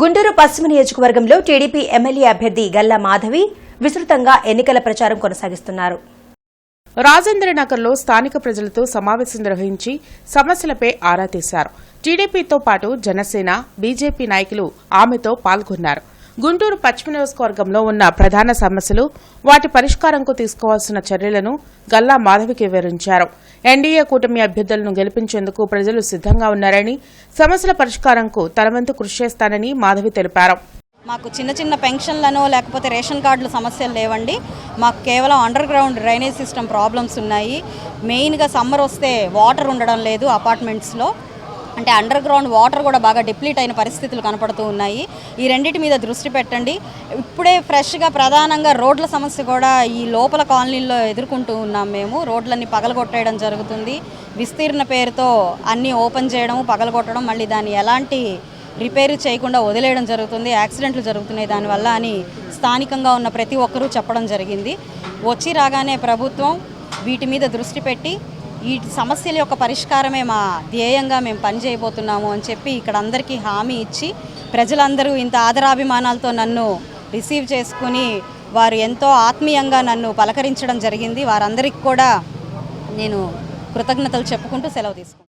గుంటూరు పశ్చిమ నియోజకవర్గంలో TDP MLA అభ్యర్థి గల్లా మాధవి విస్తృతంగా ఎన్నికల ప్రచారం కొనసాగిస్తున్నారు. రాజేంద్రనగర్లో స్థానిక ప్రజలతో సమావేశం నిర్వహించి సమస్యలపై ఆరా తీశారు. టీడీపీతో పాటు జనసేన బీజేపీ నాయకులు ఆమెతో పాల్గొన్నారు. గుంటూరు పశ్చిమ నియోజకవర్గంలో ఉన్న ప్రధాన సమస్యలు వాటి పరిష్కారంకు తీసుకోవాల్సిన చర్యలను గల్లా మాధవికి వివరించారు. ఎన్డీఏ కూటమి అభ్యర్థులను గెలిపించేందుకు ప్రజలు సిద్దంగా ఉన్నారని సమస్యల పరిష్కారంకు తనవంతు కృషి చేస్తానని మాధవి తెలిపారు. మాకు చిన్న చిన్న పెన్షన్లను లేకపోతే రేషన్ కార్డుల సమస్యలు లేవండి. మాకు కేవలం underground drainage system problems ఉన్నాయి. మెయిన్గా సమ్మర్ వస్తే వాటర్ ఉండడం లేదు అపార్ట్మెంట్స్లో. అంటే అండర్ గ్రౌండ్ వాటర్ కూడా బాగా డిప్లీట్ అయిన పరిస్థితులు కనపడుతూ ఉన్నాయి. ఈ రెండింటి మీద దృష్టి పెట్టండి. ఇప్పుడే ఫ్రెష్గా ప్రధానంగా రోడ్ల సమస్య కూడా ఈ లోపల కాలనీల్లో ఎదుర్కొంటూ ఉన్నాం మేము. రోడ్లన్నీ పగలగొట్టేయడం జరుగుతుంది. విస్తీర్ణ పేరుతో అన్నీ ఓపెన్ చేయడం పగలగొట్టడం మళ్ళీ దాన్ని ఎలాంటి రిపేర్ చేయకుండా వదిలేయడం జరుగుతుంది. యాక్సిడెంట్లు జరుగుతున్నాయి దానివల్ల అని స్థానికంగా ఉన్న ప్రతి ఒక్కరూ చెప్పడం జరిగింది. వచ్చి రాగానే ప్రభుత్వం వీటి మీద దృష్టి పెట్టి ఈ సమస్యల యొక్క పరిష్కారమే మా ధ్యేయంగా మేము పనిచేయబోతున్నాము అని చెప్పి ఇక్కడ అందరికీ హామీ ఇచ్చి ప్రజలందరూ ఇంత ఆదరాభిమానాలతో నన్ను రిసీవ్ చేసుకుని వారు ఎంతో ఆత్మీయంగా నన్ను పలకరించడం జరిగింది. వారందరికీ కూడా నేను కృతజ్ఞతలు చెప్పుకుంటూ సెలవు తీసుకుంటాను